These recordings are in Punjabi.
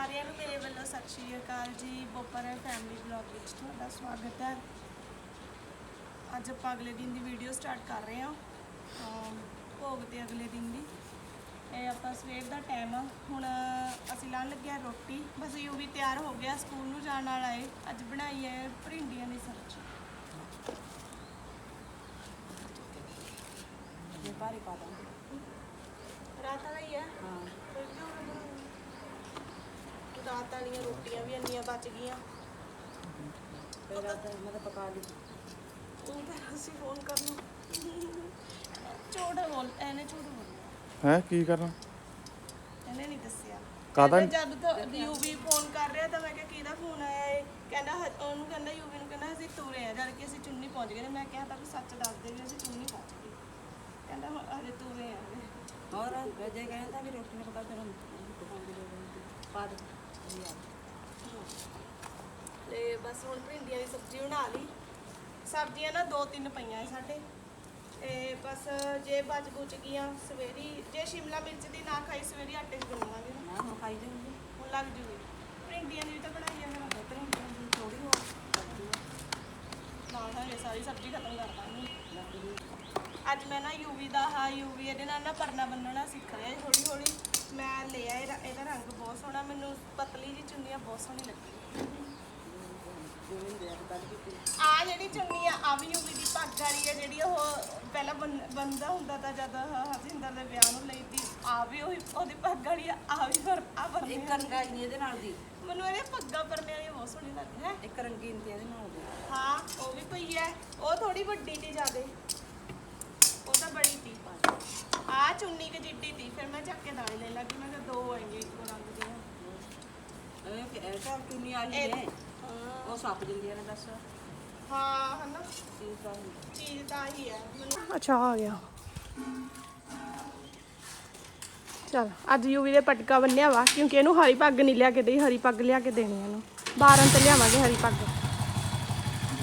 ਸਾਰਿਆਂ ਨੂੰ ਮੇਰੇ ਵੱਲੋਂ ਸਤਿ ਸ਼੍ਰੀ ਅਕਾਲ ਜੀ। ਬੋਪਰ ਫੈਮਿਲੀ ਵਲੌਗ ਵਿੱਚ ਤੁਹਾਡਾ ਸਵਾਗਤ ਹੈ। ਅੱਜ ਆਪਾਂ ਅਗਲੇ ਦਿਨ ਦੀ ਵੀਡੀਓ ਸਟਾਰਟ ਕਰ ਰਹੇ ਹਾਂ। ਭੋਗ ਤੇ ਅਗਲੇ ਦਿਨ ਦੀ। ਇਹ ਆਪਾਂ ਸਵੇਰ ਦਾ ਟਾਈਮ ਆ। ਹੁਣ ਅਸੀਂ ਲਾਣ ਲੱਗਿਆ ਰੋਟੀ। ਬਸ ਯੂ ਵੀ ਤਿਆਰ ਹੋ ਗਿਆ ਸਕੂਲ ਨੂੰ ਜਾਣ ਵਾਲਾ ਹੈ ਅੱਜ ਬਣਾਈ ਹੈ ਭਰਿੰਡੀਆਂ ਦੀ ਸਬਜ਼ੀ। ਇਹ ਭਾਰੀ ਪਾ ਦਾਂਗੇ। ਰਾਤ ਵਾਲਾ ਹੀ ਹੈ। ਹਾਂ ਫਿਰ ਕਿਉਂ ਨਾ ਬਣਾਉਣੀ? ਰਾਤ ਵਾਲੀਆਂ ਰੋਟੀਆਂ ਵੀ ਇੰਨੀਆਂ ਬਚ ਗਈਆਂ। ਫਿਰ ਰਾਤ ਮੈਂ ਤਾਂ ਪਕਾ ਲਈ। ਤੂੰ ਤਾਂ ਅਸੀਂ ਫੋਨ ਕਰ ਲਓ ਝੂਠ ਬੋਲ ਐਨੇ ਝੂਠ ਬੋਲ। ਹੈ ਕੀ ਕਰਨਾ? ਇਹਨੇ ਨਹੀਂ ਦੱਸਿਆ। ਕਾਹਦਾ ਕਹਿੰਦਾ ਜਦ ਤੋਂ ਯੂਵੀ ਫੋਨ ਕਰ ਰਿਹਾ ਤਾਂ ਮੈਂ ਕਿਹਾ ਕਿਹਦਾ ਫੋਨ ਆਇਆ ਏ ਕਹਿੰਦਾ ਹ- ਉਹਨੂੰ ਕਹਿੰਦਾ ਯੂਵੀ ਨੂੰ ਕਹਿੰਦਾ ਅਸੀਂ ਤੁਰੇ ਆ ਜਦ ਕਿ ਅਸੀਂ ਚੁੰਨੀ ਪਹੁੰਚ ਗਏ ਤੇ ਮੈਂ ਕਿਹਾ ਤਾਂ ਵੀ ਸੱਚ ਦੱਸ ਦੇ ਵੀ ਅਸੀਂ ਚੁੰਨੀ ਪਹੁੰਚ ਗਏ। ਕਹਿੰਦਾ ਹੁਣ ਹਜੇ ਤੁਰੇ ਆ। ਹੋਰ ਜੇ ਕਹਿੰਦਾ ਵੀ ਰੋਟੀ ਨੇ ਪਕਾ ਫਿਰ ਰਹੀ ਪਾ ਦੇ। ਇਹ ਆ। ਤੇ ਬਸ ਹੁਣ ਭਿੰਡੀਆਂ ਦੀ ਸਬਜ਼ੀ ਬਣਾ ਲਈ। ਸਬਜ਼ੀਆਂ ਨਾ ਦੋ ਤਿੰਨ ਪਈਆਂ ਸਾਡੇ। ਤੇ ਬਸ ਜੇ ਬਚ ਬੁਚ ਗਈਆਂ ਸਵੇਰੀ ਜੇ ਸ਼ਿਮਲਾ ਮਿਰਚ ਦੀ ਨਾ ਖਾਈ ਸਵੇਰੀ ਆਟੇ 'ਚ ਗੁੰਨਾਂਗੇ ਨਾ ਹੁਣ ਖਾਈ ਜਾਊਂਗੀ। ਹੁਣ ਲੱਗ ਜੂਗੀ। ਭਿੰਡੀਆਂ ਦੀ ਵੀ ਤਾਂ ਬਣਾਈ ਆ ਮੇਰਾ ਭਿੰਡੀਆਂ ਦੀ ਥੋੜੀ ਹੋਰ ਨਾਲ ਹਰੇ ਸਾਰੀ ਸਬਜ਼ੀ ਖਤਮ ਕਰ ਦਾਂਗੀ। ਅੱਜ ਮੈਂ ਨਾ ਯੂਵੀ ਦਾ ਹਾਂ ਯੂਵੀ ਇਹਦੇ ਨਾਲ ਨਾ ਪਰਨਾ ਬੰਨਣਾ ਸਿੱਖ ਰਿਹਾ ਹੌਲੀ ਹੌਲੀ ਮੈਂ ਲਿਆ ਇਹਦਾ ਇਹਦਾ ਰੰਗ ਬਹੁਤ ਸੋਹਣਾ ਮੈਨੂੰ ਪਤਲੀ ਜੀ ਚੁੰਨੀਆਂ ਬਹੁਤ ਸੋਹਣੀ ਲੱਗੀ ਦੇ ਆ ਜਿਹੜੀ ਚੁੰਨੀ ਆ ਆ ਵੀ ਯੂਵੀ ਦੀ ਪੱਗ ਵਾਲੀ ਹੈ ਜਿਹੜੀ ਉਹ ਪਹਿਲਾਂ ਬੰਦਾ ਹੁੰਦਾ ਤਾਂ ਜਦ ਹਰਜਿੰਦਰ ਦੇ ਵਿਆਹ ਨੂੰ ਲਈ ਤੀ ਆ ਵੀ ਉਹੀ ਉਹਦੀ ਪੱਗ ਵਾਲੀ ਆ ਆ ਵੀ ਪਰ ਆ ਬੰਨੇ ਇੱਕ ਰੰਗਾਈ ਨਹੀਂ ਇਹਦੇ ਨਾਲ ਦੀ। ਮੈਨੂੰ ਇਹਦੇ ਪੱਗਾਂ ਪਰਨੇ ਵਾਲੀ ਬਹੁਤ ਸੋਹਣੀ ਲੱਗਦੀ ਹੈ ਇੱਕ ਰੰਗੀਨ ਤੇ ਇਹਦੇ ਨਾਲ ਦੀ। ਹਾਂ ਉਹ ਵੀ ਪਈ ਹੈ। ਉਹ ਥੋੜੀ ਵੱਡੀ ਤੀ ਜਿਆਦੇ ਉਹ ਤਾਂ ਬੜੀ ਤੀ ਆ ਚੁੰਨੀ ਕਿ ਜਿੱਡੀ ਤੀ ਫਿਰ ਮੈਂ ਚੱਕ ਕੇ ਦਾਣੇ ਲੈ ਲੱਗੀ ਮੈਂ ਕਿਹਾ ਦੋ ਆਏਗੇ ਇੱਕੋ ਰੰਗ ਦੀਆਂ। ਇਹ ਕਿ ਇਹ ਤਾਂ ਚੁੰਨੀ ਆ ਇਹ- ਹੈ। ਹਾਂ। ਉਹ ਸੱਪ ਦਿੰਦੀਆਂ ਨੇ ਦੱਸ। ਹਾਂ ਹਨਾ? ਚੀਜ਼ ਤਾਂ ਹੁੰਦੀ ਚੀਜ਼ ਤਾਂ ਹੀ ਹੈ। ਅੱਛਾ ਆ ਗਿਆ। ਚਲ ਅੱਜ ਯੂਵੀ ਦੇ ਪਟਕਾ ਬੰਨਿਆ ਵਾ ਕਿਉਂਕਿ ਇਹਨੂੰ ਹਰੀ ਪੱਗ ਨਹੀਂ ਲਿਆ ਕੇ ਦੇਈ ਹਰੀ ਪੱਗ ਲਿਆ ਕੇ ਦੇਣੀ ਇਹਨੂੰ। 12 ਤੇ ਲਿਆਵਾਂਗੇ ਹਰੀ ਪੱਗ।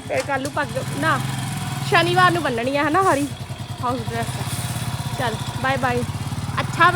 ਫਿਰ ਕੱਲ ਨੂੰ ਪੱਗ ਨਾ ਸ਼ਨੀਵਾਰ ਨੂੰ ਬੰਨਣੀ ਹੈ ਹਨਾ ਹਰੀ? ਹਾਊਸ ਡਰੈਸ ਚਲ ਬਾਏ ਬਾਏ ਅੱਛਾ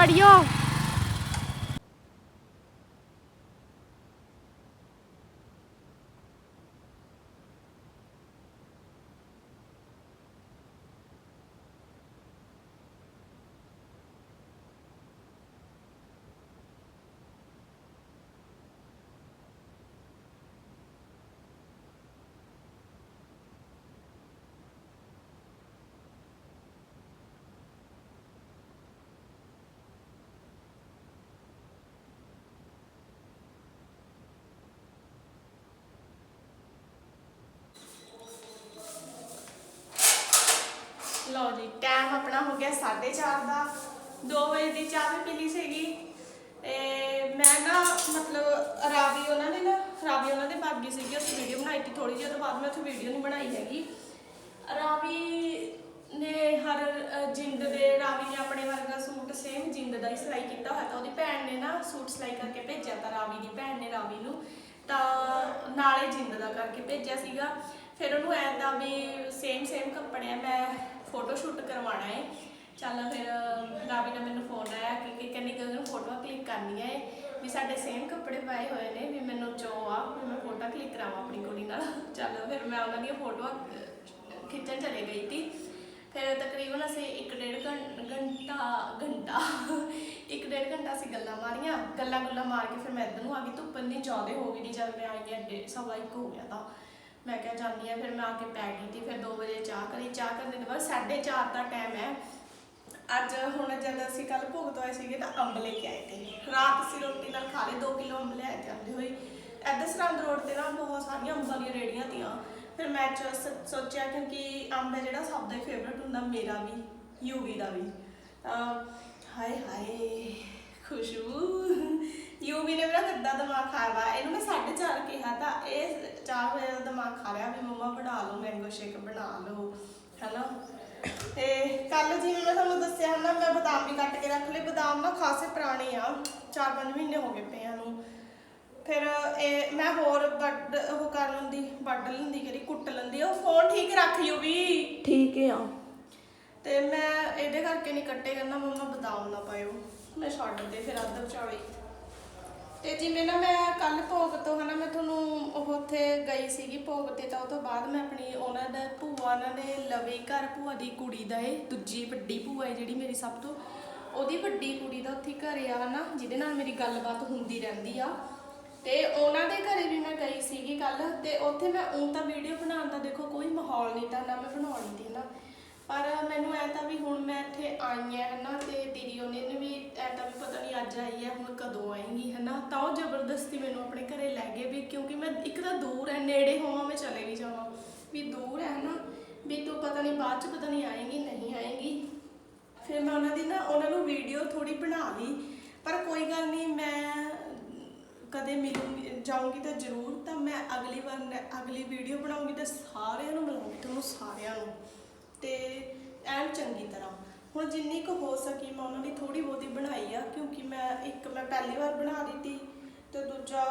ਲਓ ਜੀ ਟਾਈਮ ਆਪਣਾ ਹੋ ਗਿਆ 4:30 ਦਾ। 2 ਵਜੇ ਦੀ ਚਾਹ ਵੀ ਪੀਲੀ ਸੀਗੀ। ਤੇ ਮੈਂ ਨਾ, ਮਤਲਬ ਰਾਵੀ ਉਹਨਾਂ ਦੇ ਨਾ, ਰਾਵੀ ਉਹਨਾਂ ਦੇ ਭਾਗੀ ਸੀਗੀ ਉਸ ਵੀਡੀਓ ਬਣਾਈ ਤੀ ਥੋੜੀ ਜਿਹੀ ਉਹ ਤੋਂ ਬਾਅਦ ਮੈਂ ਉੱਥੇ ਵੀਡੀਓ ਨਹੀਂ ਬਣਾਈ ਹੈਗੀ। ਰਾਵੀ ਨੇ ਹਰ ਜਿੰਦ ਦੇ, ਰਾਵੀ ਨੇ ਆਪਣੇ ਵਰਗਾ ਸੂਟ ਸੇਮ ਜਿੰਦ ਦਾ ਹੀ ਸਿਲਾਈ ਕੀਤਾ ਹੋਇਆ ਤਾਂ ਉਹਦੀ ਭੈਣ ਨੇ ਨਾ ਸੂਟ ਸਿਲਾਈ ਕਰਕੇ ਭੇਜਿਆ ਤਾਂ ਰਾਵੀ ਦੀ ਭੈਣ ਨੇ ਰਾਵੀ ਨੂੰ। ਤਾਂ ਨਾਲੇ ਜਿੰਦ ਦਾ ਕਰਕੇ ਭੇਜਿਆ ਸੀਗਾ। ਫਿਰ ਉਹਨੂੰ ਐਂ ਦਾ ਵੀ ਸੇਮ ਸੇਮ ਕੱਪੜਿਆਂ ਮੈਂ ਫੋਟੋ ਸ਼ੂਟ ਕਰਵਾਉਣਾ ਹੈ। ਚੱਲ ਫਿਰ ਰਾਵੀ ਨੇ ਮੈਨੂੰ ਫੋਨ ਆਇਆ ਕਿ ਕਿ ਕਹਿੰਦੀ ਗਗਨ ਫੋਟੋਆਂ ਕਲਿੱਕ ਕਰਨੀਆਂ ਹੈ। ਵੀ ਸਾਡੇ ਸੇਮ ਕੱਪੜੇ ਪਾਏ ਹੋਏ ਨੇ, ਵੀ ਮੈਨੂੰ ਜੋ ਆ, ਵੀ ਮੈਂ ਫੋਟੋ ਕਲਿੱਕ ਕਰਾਵਾਂ ਆਪਣੀ ਕੁੜੀ ਨਾਲ। ਚੱਲ ਫਿਰ ਮੈਂ ਉਹਨਾਂ ਦੀਆਂ ਫੋਟੋਆਂ ਖਿੱਚਣ ਚਲੇ ਗਈ ਸੀ। ਫਿਰ ਤਕਰੀਬਨ ਅਸੀਂ 1.5 ਘੰਟਾ ਘੰਟਾ 1.5 ਘੰਟਾ ਅਸੀਂ ਗੱਲਾਂ ਮਾਰੀਆਂ। ਗੱਲਾਂ ਗੁੱਲਾਂ ਮਾਰ ਕੇ ਫਿਰ ਮੈਂ ਇੱਧਰ ਨੂੰ ਆ ਗਈ। ਧੁੱਪ ਇੰਨੀ ਜ਼ਿਆਦਾ ਹੋ ਗਈ ਨਹੀਂ ਜਦ ਮੈਂ ਆਈ ਹਾਂ ਡੇ- ਸਵਾ ਇੱਕ ਹੋ ਗਿਆ ਤਾਂ। ਮੈਂ ਕਿਹਾ ਜਾਂਦੀ ਆ, ਫਿਰ ਮੈਂ ਆ ਕੇ ਪੈ ਗਈ ਸੀ, ਫਿਰ 2 ਵਜੇ ਚਾਹ ਕਰੀ, ਚਾਹ ਕਰਨ ਦੇ ਬਾਅਦ 4:30 ਦਾ ਟਾਈਮ ਹੈ। ਅੱਜ ਹੁਣ ਜਦ ਅਸੀਂ ਕੱਲ ਭੁਗਤ ਹੋਏ ਸੀਗੇ ਤਾਂ ਅੰਬ ਲੈ ਕੇ ਆਏ ਤੇ ਰਾਤ ਅਸੀਂ ਰੋਟੀ ਨਾਲ ਖਾ ਲਏ 2 ਕਿਲੋ ਅੰਬ ਲੈ ਕੇ ਆਂਦੇ ਹੋਏ। ਇੱਧਰ ਸਰੰਦ ਰੋਡ ਤੇ ਨਾ ਬਹੁਤ ਸਾਰੀਆਂ ਅੰਬਾਂ ਦੀਆਂ ਰੇੜੀਆਂ ਤੀਆਂ। ਫਿਰ ਮੈਂ ਚ- ਸੋਚਿਆ ਕਿਉਂਕਿ ਅੰਬ ਹੈ ਜਿਹੜਾ ਸਭ ਦਾ ਹੀ ਫੇਵਰਟ ਹੁੰਦਾ, ਮੇਰਾ ਵੀ ਯੂਵੀ ਦਾ ਵੀ। ਹਾਏ ਹਾਏ। ਖੁਸ਼ਬੂ ਯੂਵੀ ਨੇ ਮੇਰਾ ਗੱਦਾ ਦਿਮਾਗ ਖਾਇਆ ਵਾ ਇਹਨੂੰ ਮੈਂ 4:30 ਕਿਹਾ ਤਾਂ ਇਹ 4 ਵਜੇ ਦਾ ਦਿਮਾਗ ਖਾ ਰਿਹਾ ਵੀ ਮੰਮਾ ਬਣਾ ਲਓ ਮੈਂਗੋ ਸ਼ੇਕ ਬਣਾ ਲਓ ਹੈਨਾ? ਤੇ ਕੱਲ ਜਿਵੇਂ ਮੈਂ ਤੁਹਾਨੂੰ ਦੱਸਿਆ ਨਾ ਮੈਂ ਬਦਾਮ ਵੀ ਕੱਟ ਕੇ ਰੱਖ ਲਏ। ਬਦਾਮ ਨਾ ਖਾਸੇ ਪੁਰਾਣੇ ਆ 4-5 ਮਹੀਨੇ ਹੋ ਗਏ ਪਿਆਂ ਨੂੰ ਫਿਰ ਇਹ ਮੈਂ ਹੋਰ ਵੱਡ ਉਹ ਕਰ ਲੈਂਦੀ ਵੱਢ ਲੈਂਦੀ ਕਿਹੜੀ ਕੁੱਟ ਲੈਂਦੀ। ਉਹ ਫੋਨ ਠੀਕ ਰੱਖ ਯੂ ਵੀ। ਠੀਕ ਆ। ਤੇ ਮੈਂ ਇਹਦੇ ਕਰਕੇ ਨਹੀਂ ਕੱਟੇ ਕਹਿੰਦਾ ਮੰਮਾ ਬਦਾਮ ਨਾ ਪਾਇਓ। ਮੈਂ ਛੱਡ ਦੇ ਫਿਰ ਅੱਧ ਵਿਚਾਲੇ ਤੇ ਜਿਵੇਂ ਨਾ ਮੈਂ ਕੱਲ ਭੋਗ ਤੋਂ ਹਨਾ ਮੈਂ ਤੁਹਾਨੂੰ ਉਹ ਉੱਥੇ ਗਈ ਸੀਗੀ ਭੋਗ ਤੇ ਤਾਂ ਉਹ ਤੋਂ ਬਾਅਦ ਮੈਂ ਆਪਣੀ ਉਹਨਾਂ ਦਾ ਭੂਆ, ਉਹਨਾਂ ਦੇ ਲਵੇ ਘਰ ਭੂਆ ਦੀ ਕੁੜੀ ਦਾ ਏ ਦੂਜੀ ਵੱਡੀ ਭੂਆ ਏ ਜਿਹੜੀ ਮੇਰੀ ਸਭ ਤੋਂ, ਉਹਦੀ ਵੱਡੀ ਕੁੜੀ ਦਾ ਉੱਥੇ ਘਰੇ ਆ ਹਨਾ, ਜਿਹਦੇ ਨਾਲ ਮੇਰੀ ਗੱਲਬਾਤ ਹੁੰਦੀ ਰਹਿੰਦੀ ਆ। ਤੇ ਉਹਨਾਂ ਦੇ ਘਰੇ ਵੀ ਮੈਂ ਗਈ ਸੀਗੀ ਕੱਲ ਤੇ ਉੱਥੇ ਮੈਂ ਉਹ ਤਾਂ ਵੀਡੀਓ ਬਣਾਉਣ ਦਾ ਦੇਖੋ ਕੋਈ ਮਾਹੌਲ ਨਹੀਂ ਤਾਂ ਨਾ ਮੈਂ ਬਣਾਉਣੀ ਸੀ ਹਨਾ। ਪਰ ਮੈਨੂੰ ਐ ਤਾਂ ਵੀ ਹੁਣ ਮੈਂ ਇੱਥੇ ਆਈ ਆ, ਹਨਾ, ਤੇ ਦੀਦੀ ਉਹਨੇ ਨੇ ਵੀ ਐ ਤਾਂ ਵੀ ਪਤਾ ਨਹੀਂ ਅੱਜ ਆਈ ਹੈ ਹੁਣ ਕਦੋਂ ਆਏਗੀ, ਹਨਾ। ਤਾਂ ਉਹ ਜ਼ਬਰਦਸਤੀ ਮੈਨੂੰ ਆਪਣੇ ਘਰੇ ਲੈ ਗਏ ਵੀ ਕਿਉਂਕਿ ਮੈਂ ਇੱਕ ਤਾਂ ਦੂਰ ਹੈ ਨੇੜੇ ਹੋਵਾਂ, ਮੈਂ ਚਲੇ ਵੀ ਜਾਵਾਂ। ਵੀ ਦੂਰ ਹੈ ਹਨਾ। ਵੀ ਤੂੰ ਪਤਾ ਨਹੀਂ ਬਾਅਦ ਚ ਪਤਾ ਨਹੀਂ ਆਏਗੀ ਨਹੀਂ ਆਏਗੀ। ਫਿਰ ਮੈਂ ਉਹਨਾਂ ਦੀ ਨਾ, ਉਹਨਾਂ ਨੂੰ ਵੀਡੀਓ ਥੋੜੀ ਬਣਾ ਲਈ। ਪਰ ਕੋਈ ਗੱਲ ਨਹੀਂ, ਮੈਂ ਕਦੇ ਮਿਲੂੰਗੀ ਜਾਊਂਗੀ ਤਾਂ ਜ਼ਰੂਰ, ਤਾਂ ਮੈਂ ਅਗਲੀ ਵਾਰ ਅਗਲੀ ਵੀਡੀਓ ਬਣਾਉਂਗੀ ਤਾਂ ਸਾਰਿਆਂ ਨੂੰ ਮਿਲਾਉਂਗੀ ਤੁਹਾਨੂੰ ਸਾਰਿਆਂ ਨੂੰ। ਤੇ ਐਨ ਚੰਗੀ ਤਰ੍ਹਾਂ। ਹੁਣ ਜਿੰਨੀ ਕੁ ਹੋ ਸਕੀ ਮੈਂ ਉਹਨਾਂ ਦੀ ਥੋੜੀ ਬਹੁਤੀ ਬਣਾਈ ਆ, ਕਿਉਂਕਿ ਮੈਂ ਇੱਕ ਮੈਂ ਪਹਿਲੀ ਵਾਰ ਬਣਾ ਦਿੱਤੀ ਤੇ ਦੂਜਾ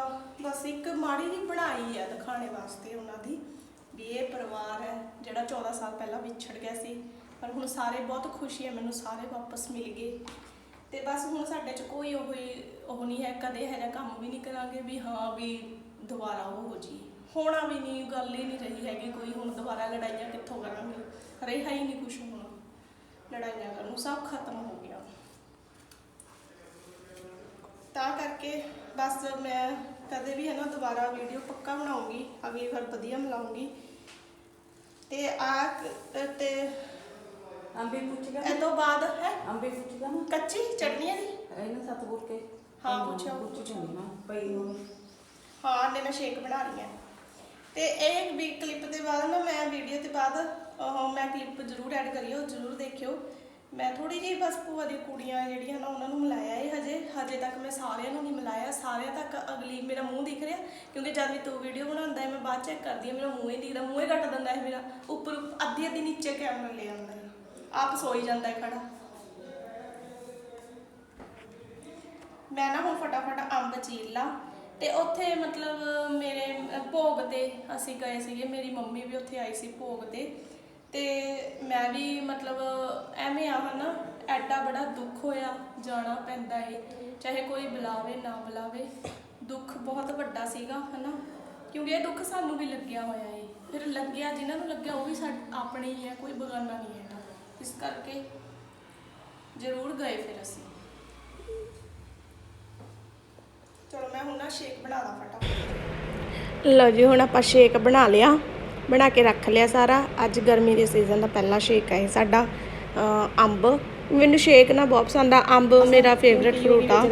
ਬਸ ਇੱਕ ਮਾੜੀ ਜਿਹੀ ਬਣਾਈ ਆ ਦਿਖਾਣੇ ਵਾਸਤੇ ਉਹਨਾਂ ਦੀ, ਵੀ ਇਹ ਪਰਿਵਾਰ ਹੈ ਜਿਹੜਾ 14 ਸਾਲ ਪਹਿਲਾਂ ਵਿਛੜ ਗਿਆ ਸੀ। ਪਰ ਹੁਣ ਸਾਰੇ ਬਹੁਤ ਖੁਸ਼ੀ ਹੈ, ਮੈਨੂੰ ਸਾਰੇ ਵਾਪਸ ਮਿਲ ਗਏ। ਤੇ ਬਸ ਹੁਣ ਸਾਡੇ ਚ ਕੋਈ ਉਹ ਉਹ ਨਹੀਂ ਹੈ, ਕਦੇ ਇਹੋ ਜਿਹਾ ਕੰਮ ਵੀ ਨਹੀਂ ਕਰਾਂਗੇ ਵੀ ਹਾਂ ਵੀ ਦੁਬਾਰਾ ਉਹ ਹੋ ਜੀ ਹੋਣਾ ਵੀ ਨਹੀਂ ਗੱਲ ਹੀ ਨਹੀਂ ਰਹੀ ਹੈਗੀ ਕੋਈ। ਹੁਣ ਦੁਬਾਰਾ ਲੜਾਈਆਂ ਕਿੱਥੋਂ ਕਰਾਂਗੇ? ਰਿਹਾ ਹੀ ਨਹੀਂ ਕੁਝ ਹੁਣ। ਲੜਾਈਆਂ ਕਰਨ ਸਭ ਖਤਮ ਹੋ ਗਿਆ। ਤਾਂ ਕਰਕੇ ਬਸ ਮੈਂ ਕਦੇ ਵੀ ਹੈ ਨਾ ਦੁਬਾਰਾ ਵੀਡੀਓ ਪੱਕਾ ਬਣਾਉਂਗੀ ਅਗਲੀ ਵਾਰ ਵਧੀਆ ਮਿਲਾਉਂਗੀ। ਤੇ ਆ ਤੇ ਅੰਬੇ ਪੁੱਛਗਾ ਇਹ ਤੋਂ ਬਾਅਦ ਹੈ? ਅੰਬੇ ਪੁੱਛਗਾ ਨਾ। ਕੱਚੀ ਚਟਨੀਆਂ ਦੀ ਇਹਨਾਂ ਸਤਗੁਰ ਕੇ ਹਾਂ, ਪੁੱਛਿਆ, ਪੁੱਛ ਨਾ ਪਈ ਨੂੰ। ਹਾਂ ਨੇ ਮੈਂ ਸ਼ੇਕ ਬਣਾ ਰਹੀ ਹਾਂ। ਤੇ ਇਹ ਵੀ ਕਲਿੱਪ ਦੇ ਬਾਅਦ ਨਾ ਮੈਂ ਵੀਡੀਓ ਤੇ ਬਾਅਦ ਉਹ ਮੈਂ ਕਲਿੱਪ ਜ਼ਰੂਰ ਐਡ ਕਰਿਓ ਜ਼ਰੂਰ ਦੇਖਿਓ। ਮੈਂ ਥੋੜੀ ਜਿਹੀ ਬਸ ਭੂਆ ਦੀ ਕੁੜੀਆਂ ਜਿਹੜੀਆਂ ਨਾ, ਉਹਨਾਂ ਨੂੰ ਮਿਲਾਇਆ ਹੈ ਹਜੇ। ਹਜੇ ਤੱਕ ਮੈਂ ਸਾਰਿਆਂ ਨੂੰ ਨਹੀਂ ਮਿਲਾਇਆ। ਸਾਰਿਆਂ ਤੱਕ ਅਗਲੀ, ਮੇਰਾ ਮੂੰਹ ਦਿਖ ਰਿਹਾ, ਕਿਉਂਕਿ ਜਦ ਵੀ ਤੂੰ ਵੀਡੀਓ ਬਣਾਉਂਦਾ ਹੈ, ਮੈਂ ਬਾਅਦ ਚੈੱਕ ਕਰਦੀ ਹਾਂ, ਮੇਰਾ ਮੂੰਹ ਹੀ ਦਿਖਦਾ ਮੂੰਹ ਹੀ ਕੱਟ ਦਿੰਦਾ ਹੈ ਮੇਰਾ। ਉੱਪਰ, ਅੱਧੀ ਅੱਧੀ ਨੀਚੇ ਕੈਮਰਾ ਲੈ ਆਉਂਦਾ ਹੈ। ਆਪ ਸੋਈ ਜਾਂਦਾ ਹੈ ਖੜਾ। ਮੈਂ ਨਾ ਹੁਣ ਫਟਾਫਟ ਅੰਬ ਚੀਰ ਲਾ। ਤੇ ਉੱਥੇ ਮਤਲਬ ਮੇਰੇ ਭੋਗ ਤੇ ਅਸੀਂ ਗਏ ਸੀਗੇ। ਮੇਰੀ ਮੰਮੀ ਵੀ ਉੱਥੇ ਆਈ ਸੀ ਭੋਗ ਤੇ। ਤੇ ਮੈਂ ਵੀ ਮਤਲਬ ਐਵੇਂ ਆ ਹਨਾ, ਐਡਾ ਬੜਾ ਦੁੱਖ ਹੋਇਆ, ਜਾਣਾ ਪੈਂਦਾ ਏ। ਚਾਹੇ ਕੋਈ ਬੁਲਾਵੇ, ਨਾ ਬੁਲਾਵੇ, ਦੁੱਖ ਬਹੁਤ ਵੱਡਾ ਸੀਗਾ ਹਨਾ। ਕਿਉਂਕਿ ਇਹ ਦੁੱਖ ਸਾਨੂੰ ਵੀ ਲੱਗਿਆ ਹੋਇਆ ਏ। ਫਿਰ ਲੱਗਿਆ, ਜਿਨ੍ਹਾਂ ਨੂੰ ਲੱਗਿਆ ਉਹ ਵੀ ਸਾਡੇ ਆਪਣੇ ਹੀ ਹੈ, ਕੋਈ ਬਗਾਨਾ ਨਹੀਂ ਹੈਗਾ। ਇਸ ਕਰਕੇ ਜ਼ਰੂਰ ਗਏ ਫਿਰ ਅਸੀਂ। ਚਲੋ ਮੈਂ ਹੁਣ ਨਾ ਸ਼ੇਕ ਬਣਾ ਲਾਂ ਫਟਾਫਟ। ਲਓ ਜੀ ਹੁਣ ਆਪਾਂ ਸ਼ੇਕ ਬਣਾ ਲਿਆ। ਬਣਾ ਕੇ ਰੱਖ ਲਿਆ ਸਾਰਾ। ਅੱਜ ਗਰਮੀ ਦੇ ਸੀਜ਼ਨ ਦਾ ਪਹਿਲਾ ਸ਼ੇਕ ਹੈ ਸਾਡਾ ਅੰਬ। ਮੈਨੂੰ ਸ਼ੇਕ ਨਾ ਬਹੁਤ ਪਸੰਦ ਆ। ਅੰਬ ਮੇਰਾ ਫੇਵਰਿਟ ਫਰੂਟ ਆ।